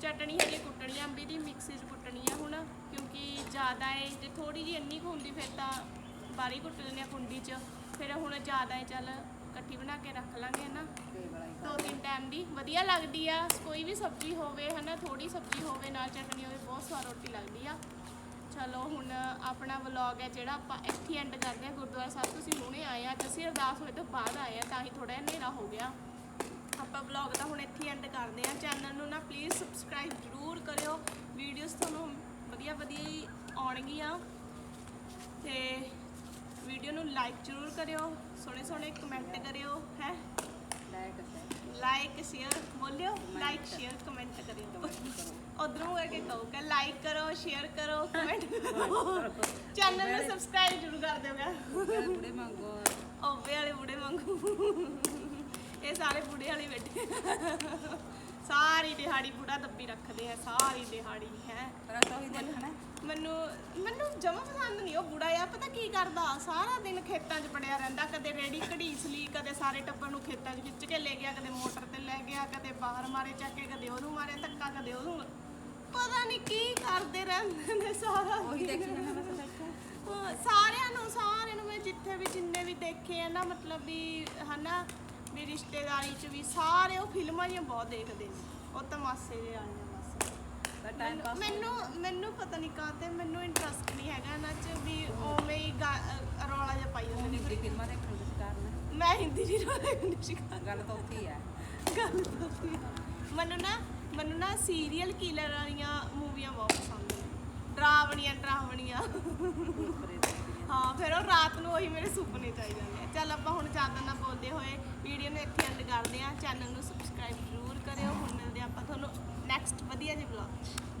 ਚਟਣੀ ਹਜੇ ਕੁੱਟਣੀ ਆ, ਅੰਬੀ ਦੀ ਮਿਕਸੀ 'ਚ ਕੁੱਟਣੀ ਆ ਹੁਣ ਕਿਉਂਕਿ ਜ਼ਿਆਦਾ ਏ ਜੇ ਥੋੜੀ ਜਿਹੀ ਇੰਨੀ ਕੁ ਹੁੰਦੀ ਫਿਰ ਤਾਂ ਬਾਰੀ ਕੁੱਟ ਲੈਂਦੇ ਆ ਕੁੰਡੀ 'ਚ। ਫਿਰ ਹੁਣ ਜ਼ਿਆਦਾ ਏ ਚੱਲ ਇਕੱਠੀ ਬਣਾ ਕੇ ਰੱਖ ਲਾਂਗੇ ਨਾ। ਦੋ ਤਿੰਨ ਟਾਈਮ ਦੀ। ਵਧੀਆ ਲੱਗਦੀ ਆ। ਕੋਈ ਵੀ ਸਬਜ਼ੀ ਹੋਵੇ ਹਨਾ ਥੋੜੀ ਸਬਜ਼ੀ ਹੋਵੇ ਨਾਲ ਚਟਣੀ ਹੋਵੇ ਬਹੁਤ ਸਵਾਦ ਰੋਟੀ ਲੱਗਦੀ ਆ। ਚਲੋ ਹੁਣ ਆਪਣਾ ਵਲੌਗ ਹੈ ਜਿਹੜਾ ਆਪਾਂ ਇੱਥੇ ਐਂਡ ਕਰਦੇ ਹਾਂ ਗੁਰਦੁਆਰਾ ਸਾਹਿਬ। ਤੁਸੀਂ ਹੁਣੇ ਆਏ ਆ, ਅੱਜ ਅਸੀਂ ਅਰਦਾਸ ਹੋਏ ਤੋਂ ਬਾਅਦ ਆਏ ਆ, ਤਾਂ ਹੀ ਥੋੜਾ ਜਿਹਾ ਹਨੇਰਾ ਹੋ ਗਿਆ। ਆਪਾਂ ਵਲੌਗ ਦਾ ਹੁਣ ਇੱਥੇ ਐਂਡ ਕਰਦੇ ਆ ਚੈਨਲ ਨੂੰ ਨਾ ਪਲੀਜ਼ ਸਬਸਕ੍ਰਾਈਬ ਜ਼ਰੂਰ ਕਰਿਓ। ਵੀਡੀਓਜ਼ ਤੁਹਾਨੂੰ ਵਧੀਆ ਵਧੀਆ ਹੀ ਆਉਣਗੀਆਂ। ਤੇ ਵੀਡੀਓ ਨੂੰ ਲਾਈਕ ਜ਼ਰੂਰ ਕਰਿਓ। ਸੋਹਣੇ ਸੋਹਣੇ ਕਮੈਂਟ ਕਰਿਓ, ਹੈ? ਲਾਈਕ ਸ਼ੇਅਰ ਬੋਲਿਓ ਲਾਈਕ ਸ਼ੇਅਰ ਕਮੈਂਟ ਕਰਿਓ। ਉਧਰੋਂ ਆ ਕੇ ਕਹੋ ਕਿ ਲਾਈਕ ਕਰੋ ਸ਼ੇਅਰ ਕਰੋ ਕਮੈਂਟ ਕਰੋ। ਚੈਨਲ ਨੂੰ ਸਬਸਕ੍ਰਾਈਬ ਜ਼ਰੂਰ ਕਰ ਦਿਓਗਾ। ਬੁੜੇ ਮੰਗੋ ਓਵੇ ਵਾਲੇ ਬੁੜੇ ਮੰਗੋ ਇਹ ਸਾਰੇ ਬੁੜੇ ਵਾਲੇ ਬੈਠੇ। ਸਾਰੀ ਦਿਹਾੜੀ ਬੁੜਾ ਦੱਬੀ ਰੱਖਦੇ ਆ ਸਾਰੀ ਦਿਹਾੜੀ ਹੈ। ਰਸੋ ਹੀ ਦੇਖਣਾ ਮੈਨੂੰ ਮੈਨੂੰ ਜਮਾ ਪਸੰਦ ਨਹੀਂ ਉਹ ਬੁੜਾ ਆ ਪਤਾ ਕੀ ਕਰਦਾ? ਸਾਰਾ ਦਿਨ ਖੇਤਾਂ 'ਚ ਪੜਿਆ ਰਹਿੰਦਾ ਕਦੇ ਰੇੜੀ ਘੜੀਸ ਲਈ ਕਦੇ ਸਾਰੇ ਟੱਬਰ ਨੂੰ ਖੇਤਾਂ 'ਚ ਖਿੱਚ ਕੇ ਲੈ ਗਿਆ ਕਦੇ ਮੋਟਰ ਤੇ ਲੈ ਗਿਆ ਕਦੇ ਬਾਹਰ ਮਾਰੇ ਚੱਕ ਕੇ ਕਦੇ ਉਹਨੂੰ ਮਾਰੇ ਧੱਕਾ ਕਦੇ ਉਹਨੂੰ ਪਤਾ ਨਹੀਂ ਕੀ ਕਰਦੇ ਰਹਿੰਦੇ ਨੇ ਸਾਰਾ ਉਹੀ ਦਿਨ। ਦੇਖੀ ਜਾਣਾ ਬਸ ਦੇਖੋ ਹਾਂ, ਸਾਰਿਆਂ ਨੂੰ ਸਾਰਿਆਂ ਨੂੰ ਮੈਂ ਜਿੱਥੇ ਵੀ ਜਿੰਨੇ ਵੀ ਦੇਖੇ ਆ ਨਾ ਮਤਲਬ ਵੀ ਹਨਾ ਵੀ ਰਿਸ਼ਤੇਦਾਰੀ 'ਚ ਵੀ ਸਾਰੇ ਉਹ ਫਿਲਮਾਂ ਜਿਹੀਆਂ ਬਹੁਤ ਦੇਖਦੇ ਨੇ। ਉਹ ਤਮਾਸ਼ੇ ਦੇ ਆਏ ਆ ਬਸ। ਪਰ ਟਾਈਮ ਪਾਸ ਮੈਨੂੰ ਮੈਨੂੰ ਪਤਾ ਨਹੀਂ ਕਾਹਤੇ ਮੈਨੂੰ ਇੰਟਰਸਟ ਨਹੀਂ ਹੈਗਾ ਇਹਨਾਂ 'ਚ ਵੀ ਉਵੇਂ ਹੀ ਗਾ- ਰੌਲਾ ਜਿਹਾ ਪਾਈ ਜਾਂਦੇ ਹਿੰਦੀ ਨੇ ਫਿਲਮਾਂ ਦੇ ਸ਼ਿਕਾਰ ਨੇ। ਮੈਂ ਹਿੰਦੀ ਦੀ ਰੌਲਾ ਨਹੀਂ ਸਿਖਾ ਗੱਲ ਤਾਂ ਉੱਥੇ ਹੀ ਹੈ। ਗੱਲ ਤਾਂ ਸੀ। ਮੈਨੂੰ ਨਾ ਮੈਨੂੰ ਨਾ ਸੀਰੀਅਲ ਕਿਲਰ ਵਾਲੀਆਂ ਮੂਵੀਆਂ ਬਹੁਤ ਪਸੰਦ ਨੇ। ਡਰਾਵਣੀਆਂ ਡਰਾਵਣੀਆਂ। ਹਾਂ, ਫਿਰ ਉਹ ਰਾਤ ਨੂੰ ਉਹੀ ਮੇਰੇ ਸੁਪਨੇ ਚ ਆਈ ਜਾਂਦੇ ਆ। ਚੱਲ ਆਪਾਂ ਹੁਣ ਜ਼ਿਆਦਾ ਨਾ ਬੋਲਦੇ ਹੋਏ ਵੀਡੀਓ ਨੂੰ ਇੱਥੇ ਐਂਡ ਕਰਦੇ ਆ। ਚੈਨਲ ਨੂੰ ਸਬਸਕ੍ਰਾਈਬ ਜ਼ਰੂਰ ਕਰਿਓ। ਹੁਣ ਮਿਲਦੇ ਆਪਾਂ ਤੁਹਾਨੂੰ ਨੈਕਸਟ ਵਧੀਆ ਜਿਹੇ ਵਲੌਗ